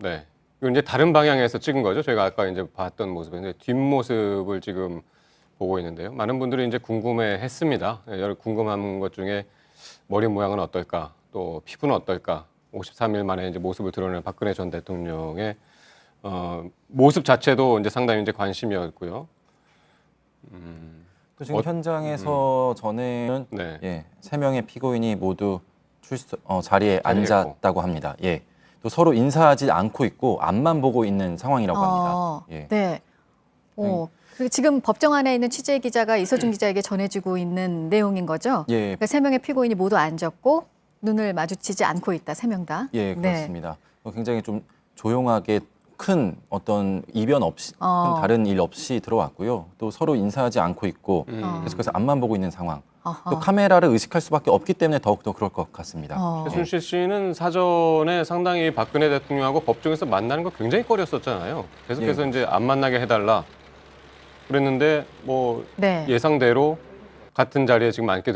네. 이건 이제 다른 방향에서 찍은 거죠. 저희가 아까 이제 봤던 모습인데 뒷모습을 지금 보고 있는데요. 많은 분들이 이제 궁금해했습니다. 예, 여러 궁금한 것 중에 머리 모양은 어떨까, 또 피부는 어떨까. 53일 만에 이제 모습을 드러낸 박근혜 전 대통령의 어, 모습 자체도 이제 상당히 이제 관심이었고요. 또 지금 어- 현장에서 전에는 네. 예, 세 명의 피고인이 모두 출석 어, 자리에 자리에 앉았다고 합니다. 예. 또 서로 인사하지 않고 있고 앞만 보고 있는 상황이라고 어, 합니다. 예. 네. 어, 그리고 지금 법정 안에 있는 취재 기자가 이서준 기자에게 전해주고 있는 내용인 거죠. 예, 그러니까 세 명의 피고인이 모두 앉았고 눈을 마주치지 않고 있다. 세 명 다. 예, 네. 그렇습니다. 어, 굉장히 좀 조용하게 큰 어떤 이변 없이 어. 큰 다른 일 없이 들어왔고요. 또 서로 인사하지 않고 있고 음. 계속해서 앞만 보고 있는 상황. 어허. 또 카메라를 의식할 수밖에 없기 때문에 더욱더 그럴 것 같습니다. 어. 예. 최순실 씨는 사전에 상당히 박근혜 대통령하고 법정에서 만나는 거 굉장히 꺼렸었잖아요. 계속해서 예. 이제 안 만나게 해달라. 그랬는데 뭐 네. 예상대로 같은 자리에 지금 앉게